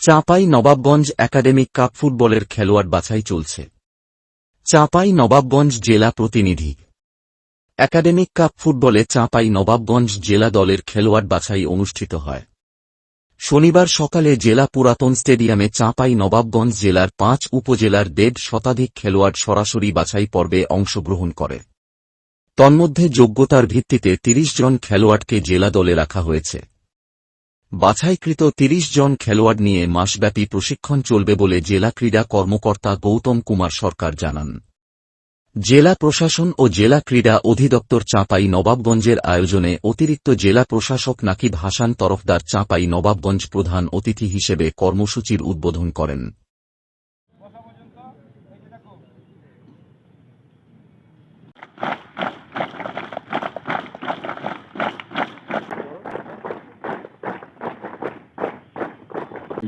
Chapai Nawabganj academic cup ফুটবলের খেলোয়াড় বাছাই চলছে। চাঁপাই নবাবগঞ্জ জেলা প্রতিনিধি। একাডেমিক কাপ ফুটবলে চাঁপাই নবাবগঞ্জ জেলা দলের খেলোয়াড় বাছাই অনুষ্ঠিত হয়। শনিবার সকালে জেলা পুরাতন স্টেডিয়ামে চাঁপাই নবাবগঞ্জ জেলার পাঁচ উপজেলার দেড় শতাধিক খেলোয়াড় সরাসরি বাছাই পর্বে অংশগ্রহণ করে। তন্মধ্যে যোগ্যতার ভিত্তিতে ৩০ জন খেলোয়াড়কে জেলা দলে রাখা হয়েছে। বাছাইকৃত ৩০ জন খেলোয়াড় নিয়ে মাসব্যাপী প্রশিক্ষণ চলবে বলে জেলা ক্রীড়া কর্মকর্তা গৌতম কুমার সরকার জানান। জেলা প্রশাসন ও জেলা ক্রীড়া অধিদপ্তর চাঁপাই নবাবগঞ্জের আয়োজনে অতিরিক্ত জেলা প্রশাসক নাকিব হাসান তরফদার চাঁপাই নবাবগঞ্জ প্রধান অতিথি হিসেবে কর্মসূচির উদ্বোধন করেন।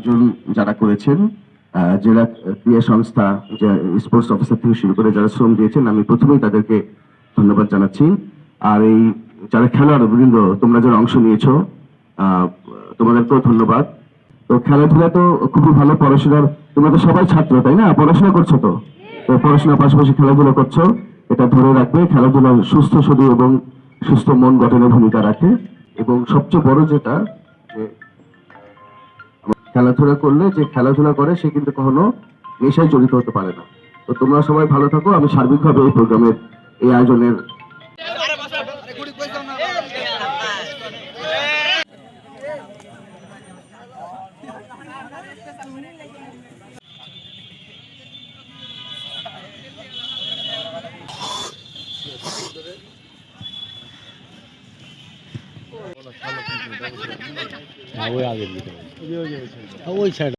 আয়োজন যারা করেছেন জেলা ক্রীড়া সংস্থা স্পোর্টস অফিসার থেকে শুরু করে যারা শ্রম দিয়েছেন, আমি প্রথমেই তাদেরকে ধন্যবাদ জানাচ্ছি। আর এই যারা খেলোয়াড় বৃন্দ তোমরা যারা অংশ নিয়েছো তোমাদেরকেও ধন্যবাদ। তো খেলাধুলা তো খুবই ভালো পড়াশোনার, তোমরা তো সবাই ছাত্র, তাই না? পড়াশোনা করছ তো? তো পড়াশোনার পাশাপাশি খেলাধুলা করছ। এটা ধরে রাখবে, খেলাধুলা সুস্থ শরীর এবং সুস্থ মন গঠনে ভূমিকা রাখে। এবং সবচেয়ে বড় যেটা খেলাধুলা করলে যে খেলাধুলা করে, সে কিন্তু কখনো নেশায় জড়িত হতে পারে না। তো তোমরা সবাই ভালো থাকো। আমি সার্বিকভাবে এই প্রোগ্রামের, এই আয়োজনের হ্যাঁ ওই আগের দিকে। ওই সাইড